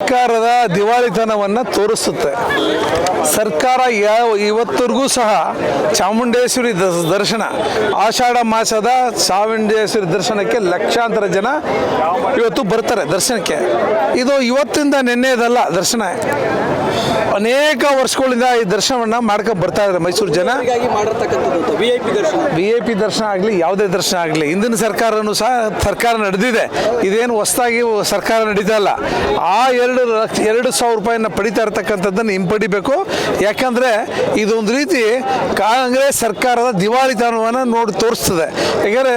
ಸರ್ಕಾರದ ದಿವಾಳಿತನವನ್ನು ತೋರಿಸುತ್ತೆ. ಸರ್ಕಾರ ಯಾವ ಇವತ್ತರೆಗೂ ಸಹ ಚಾಮುಂಡೇಶ್ವರಿ ದರ್ಶನ ಆಷಾಢ ಮಾಸದ ಚಾಮುಂಡೇಶ್ವರಿ ದರ್ಶನಕ್ಕೆ ಲಕ್ಷಾಂತರ ಜನ ಇವತ್ತು ಬರ್ತಾರೆ ದರ್ಶನಕ್ಕೆ. ಇದು ಇವತ್ತಿಂದ ನಿನ್ನೆದಲ್ಲ ದರ್ಶನ. ಅನೇಕ ವರ್ಷಗಳಿಂದ ಈ ದರ್ಶನವನ್ನು ಮಾಡ್ಕೊಂಡು ಬರ್ತಾ ಇದ್ದಾರೆ ಮೈಸೂರು ಜನ. ವಿ ಐ ಪಿ ದರ್ಶನ. ವಿ ಐ ಪಿ ದರ್ಶನ ಆಗಲಿ ಯಾವುದೇ ದರ್ಶನ ಆಗಲಿ ಹಿಂದಿನ ಸರ್ಕಾರನೂ ಸಹ ಸರ್ಕಾರ ನಡೆದಿದೆ. ಇದೇನು ಹೊಸದಾಗಿ ಸರ್ಕಾರ ನಡೀತಾ ಇಲ್ಲ ಆ ಎರಡು ಲಕ್ಷ ಎರಡು ಸಾವಿರ ರೂಪಾಯಿನ ಪಡಿತಾ ಇರ್ತಕ್ಕಂಥದ್ದನ್ನು ಹಿಂಪಡಿಬೇಕು. ಯಾಕಂದರೆ ಇದೊಂದು ರೀತಿ ಕಾಂಗ್ರೆಸ್ ಸರ್ಕಾರದ ದಿವಾಳಿತನವನ್ನು ನೋಡಿ ತೋರಿಸ್ತದೆ. ಯಾಕಂದರೆ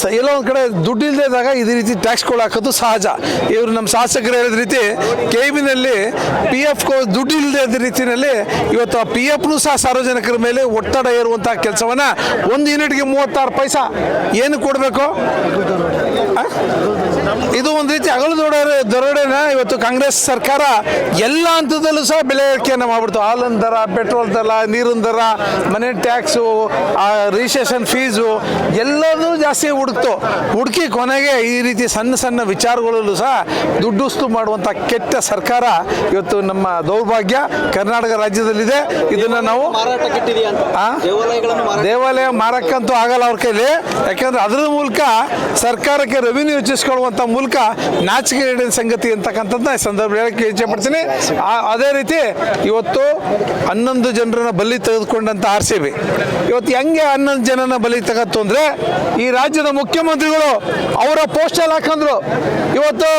ಸ ಎಲ್ಲೋ ಒಂದು ಕಡೆ ದುಡ್ಡು ಇದ್ದಾಗ ಇದೇ ರೀತಿ ಟ್ಯಾಕ್ಸ್ಗಳು ಹಾಕೋದು ಸಹಜ. ಇವರು ನಮ್ಮ ಶಾಸಕರು ಹೇಳಿದ ರೀತಿ ಕೇಬಿನಲ್ಲಿ ಪಿ ಎಫ್ ದುಡ್ಡು ಇಲ್ಲದೆ ರೀತಿಯಲ್ಲಿ ಇವತ್ತು ಆ ಪಿ ಎಫ್ನು ಸಹ ಸಾರ್ವಜನಿಕರ ಮೇಲೆ ಒತ್ತಡ ಏರುವಂತಹ ಕೆಲಸವನ್ನು ಒಂದು ಯೂನಿಟ್ಗೆ ಮೂವತ್ತಾರು ಪೈಸಾ ಏನು ಕೊಡಬೇಕು? ದೊರಡೆನ ಇವತ್ತು ಕಾಂಗ್ರೆಸ್ ಸರ್ಕಾರ ಎಲ್ಲ ಹಂತದಲ್ಲೂ ಸಹ ಬೆಲೆ ಏರಿಕೆಯನ್ನು ಮಾಡ್ಬಿಡ್ತು. ಹಾಲಿನ ದರ ಪೆಟ್ರೋಲ್ ದರ ನೀರಿನ ದರ ಮನೆ ಟ್ಯಾಕ್ಸು ರಿಜಿಸ್ಟ್ರೇಷನ್ ಫೀಸು ಎಲ್ಲದೂ ಜಾಸ್ತಿ ಹುಡುಕ್ತು. ಹುಡುಕಿ ಕೊನೆಗೆ ಈ ರೀತಿ ಸಣ್ಣ ಸಣ್ಣ ವಿಚಾರಗಳಲ್ಲೂ ಸಹ ದುಡ್ಡುಸ್ತು ಮಾಡುವಂಥ ಕೆಟ್ಟ ಸರ್ಕಾರ ಇವತ್ತು ನಮ್ಮ ದೌರ್ಭಾಗ್ಯ ಕರ್ನಾಟಕ ರಾಜ್ಯದಲ್ಲಿದೆ. ಇದನ್ನು ನಾವು ದೇವಾಲಯ ಮಾರಕ್ಕಂತೂ ಆಗಲ್ಲ ಅವ್ರ ಕೈಲಿ. ಯಾಕಂದ್ರೆ ಅದರ ಮೂಲಕ ಸರ್ಕಾರಕ್ಕೆ ರೆವಿನ್ಯೂ ಹೆಚ್ಚಿಸ್ಕೊಳ್ಳುವಂಥ ಮೂಲಕ ನಾಚಿಕೆ ಸಂಗತಿ ಅಂತಕ್ಕಂಥದ್ದನ್ನ ಈ ಸಂದರ್ಭ ಹೇಳಕ್ಕೆ ಇಚ್ಛೆ ಪಡ್ತೀನಿ ಅದೇ ರೀತಿ ಇವತ್ತು ಹನ್ನೊಂದು ಜನರನ್ನ ಬಲಿ ತೆಗೆದುಕೊಂಡಂಥ ಆರ್ ಸಿ ಬಿ. ಇವತ್ತು ಹೆಂಗೆ ಹನ್ನೊಂದು ಜನನ ಬಲಿ ತಗತ್ತು ಅಂದರೆ ಈ ರಾಜ್ಯದ ಮುಖ್ಯಮಂತ್ರಿಗಳು ಅವರ ಪೋಸ್ಟಲ್ ಹಾಕಂದ್ರು. ಇವತ್ತು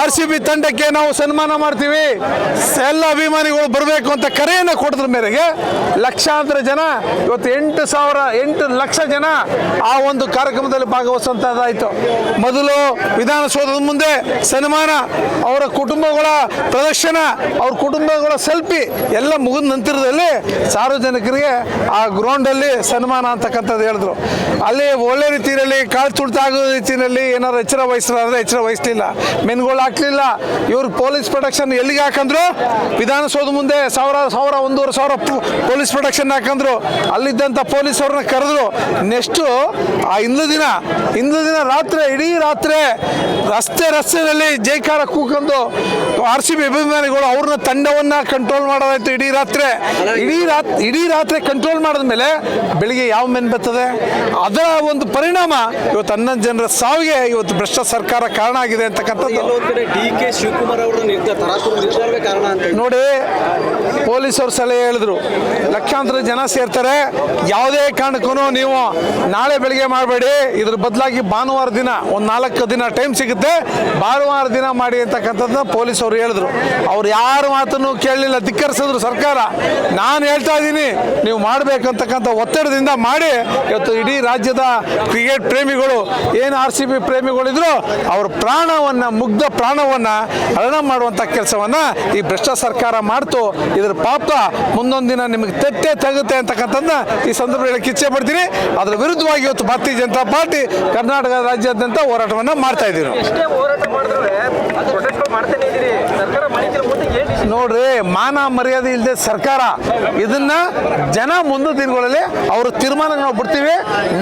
ಆರ್ ಸಿ ಬಿ ತಂಡಕ್ಕೆ ನಾವು ಸನ್ಮಾನ ಮಾಡ್ತೀವಿ. ಎಲ್ಲ ಅಭಿಮಾನಿಗಳು ಬರಬೇಕು ಅಂತ ಕರೆಯನ್ನು ಕೊಡಿದ್ರ ಮೇರೆಗೆ. ಲಕ್ಷಾಂತರ ಜನ, ಇವತ್ತು ಎಂಟು ಸಾವಿರ, ಎಂಟು ಲಕ್ಷ ಜನ ಆ ಒಂದು ಕಾರ್ಯಕ್ರಮದಲ್ಲಿ ಭಾಗವಹಿಸುವಂಥದ್ದಾಯಿತು ಮೊದಲು ವಿಧಾನಸೌಧದ ಮುಂದೆ ಸನ್ಮಾನ ಅವರ ಕುಟುಂಬಗಳ ಪ್ರದರ್ಶನ, ಅವ್ರ ಕುಟುಂಬಗಳ ಸೆಲ್ಫಿ ಎಲ್ಲ ಮುಗಿದ ನಂತರದಲ್ಲಿ ಸಾರ್ವಜನಿಕರಿಗೆ ಆ ಗ್ರೌಂಡಲ್ಲಿ ಸನ್ಮಾನ ಅಂತಕ್ಕಂಥದ್ದು ಹೇಳಿದ್ರು. ಅಲ್ಲಿ ಒಳ್ಳೆ ರೀತಿಯಲ್ಲಿ ಕಾಳು ತುಳಿತಾಗೋ ರೀತಿಯಲ್ಲಿ ಏನಾದ್ರು ಎಚ್ಚರ ವಹಿಸಿದ್ರೆ ಎಚ್ಚರ ವಹಿಸಲಿಲ್ಲ. ಮೆನ್ಗಳು ಹಾಕ್ಲಿಲ್ಲ. ಇವ್ರು ಪೊಲೀಸ್ ಪ್ರೊಟೆಕ್ಷನ್ ಎಲ್ಲಿಗೆ ಹಾಕಂದ್ರು? ವಿಧಾನಸೌಧ ಮುಂದೆ ಸಾವಿರ ಸಾವಿರ, ಒಂದೂವರೆ ಸಾವಿರ ಪೊಲೀಸ್ ಪ್ರೊಟೆಕ್ಷನ್ ಹಾಕಂದ್ರು. ಅಲ್ಲಿದ್ದಂಥ ಪೊಲೀಸ್ ಅವ್ರನ್ನ ಕರೆದ್ರು. ನೆಕ್ಸ್ಟು, ಆ ಇಂದು ದಿನ ಇಂದು ದಿನ ರಾತ್ರಿ, ಇಡೀ ರಾತ್ರಿ ರಸ್ತೆ, ರಸ್ತೆಯಲ್ಲಿ ಜೈಕಾರ ಕೂಕೊಂಡು ಆರ್ ಸಿ ಬಿ ಅಭಿಮಾನಿಗಳು ಅವ್ರನ್ನ ತಂಡವನ್ನು ಕಂಟ್ರೋಲ್ ಮಾಡೋದಾಯ್ತು ಇಡೀ ರಾತ್ರಿ. ಇಡೀ ರಾತ್ರಿ ಇಡೀ ರಾತ್ರಿ ಕಂಟ್ರೋಲ್ ಮಾಡಿದ್ಮೇಲೆ ಬೆಳಿಗ್ಗೆ ಯಾವ ಮೆನ್ ಬರ್ತದೆ? ಅದರ ಒಂದು ಪರಿಣಾಮ ಇವತ್ತು ಹನ್ನೊಂದು ಜನರ ಸಾವಿಗೆ ಇವತ್ತು ಭ್ರಷ್ಟ ಸರ್ಕಾರ ಕಾರಣ ಆಗಿದೆ ಅಂತಕ್ಕಂಥದ್ದು. ಕೆ ಶಿವಕುಮಾರ್ ಅವರ ನಿರ್ಧಾರ ತರಾತುರ ಕಾರಣ ನೋಡಿ ಪೊಲೀಸರು ಸಲಹೆ ಹೇಳಿದ್ರು. ಲಕ್ಷಾಂತರ ಜನ ಸೇರ್ತಾರೆ. ಯಾವುದೇ ಕಾರಣಕ್ಕೂ ನೀವು ನಾಳೆ ಬೆಳಿಗ್ಗೆ ಮಾಡಬೇಡಿ. ಇದ್ರ ಬದಲಾಗಿ ಭಾನುವಾರ ದಿನ ಒಂದು ನಾಲ್ಕು ದಿನ ಟೈಮ್ ಸಿಗುತ್ತೆ. ಭಾನುವಾರ ದಿನ ಮಾಡಿ ಪೊಲೀಸ್ ಅವರು ಹೇಳಿದ್ರು. ಅವ್ರು ಯಾರ ಮಾತನ್ನು ಕೇಳಲಿಲ್ಲ. ಧಿಕ್ಕರಿಸಿದ್ರು ಸರ್ಕಾರ. ನಾನು ಹೇಳ್ತಾ ಇದ್ದೀನಿ ನೀವು ಮಾಡಬೇಕಂತಕ್ಕಂಥ ಒತ್ತಡದಿಂದ ಮಾಡಿ ಇವತ್ತು ಇಡೀ ರಾಜ್ಯದ ಕ್ರಿಕೆಟ್ ಪ್ರೇಮಿಗಳು, ಏನು ಆರ್ ಸಿ ಬಿ ಪ್ರೇಮಿಗಳಿದ್ರು, ಅವ್ರ ಪ್ರಾಣವನ್ನು, ಮುಗ್ಧ ಪ್ರಾಣವನ್ನು ಹರಣ ಮಾಡುವಂಥ ಕೆಲಸವನ್ನು ಈ ಭ್ರಷ್ಟ ಸರ್ಕಾರ ಮಾಡ್ತು. ಇದ್ರ ಪಾಪ ಮುಂದೊಂದು ದಿನ ನಿಮಗೆ ತಟ್ಟೆ ತಗುತ್ತೆ ಅಂತಕ್ಕಂಥದ್ದನ್ನ ಈ ಸಂದರ್ಭ ಹೇಳಕ್ಕೆ ಇಚ್ಛೆ ಪಡ್ತೀನಿ ಅದರ ವಿರುದ್ಧವಾಗಿ ಇವತ್ತು ಭಾರತೀಯ ಜನತಾ ಪಾರ್ಟಿ ಕರ್ನಾಟಕ ರಾಜ್ಯಾದ್ಯಂತ ಹೋರಾಟವನ್ನು ಮಾಡ್ತಾ ಇದ್ದೀವಿ ನೋಡ್ರಿ, ಮಾನ ಮರ್ಯಾದೆ ಇಲ್ಲದೆ ಸರ್ಕಾರ ಇದನ್ನ ಜನ ಮುಂದಿನ ದಿನಗಳಲ್ಲಿ ಅವರು ತೀರ್ಮಾನ ನಾವು ಬಿಡ್ತೀವಿ.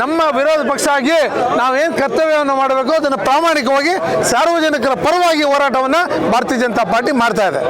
ನಮ್ಮ ವಿರೋಧ ಪಕ್ಷ ಆಗಿ ನಾವೇನು ಕರ್ತವ್ಯವನ್ನು ಮಾಡಬೇಕು, ಅದನ್ನು ಪ್ರಾಮಾಣಿಕವಾಗಿ ಸಾರ್ವಜನಿಕರ ಪರವಾಗಿ ಹೋರಾಟವನ್ನು ಭಾರತೀಯ ಜನತಾ ಪಾರ್ಟಿ ಮಾಡ್ತಾ ಇದೆ.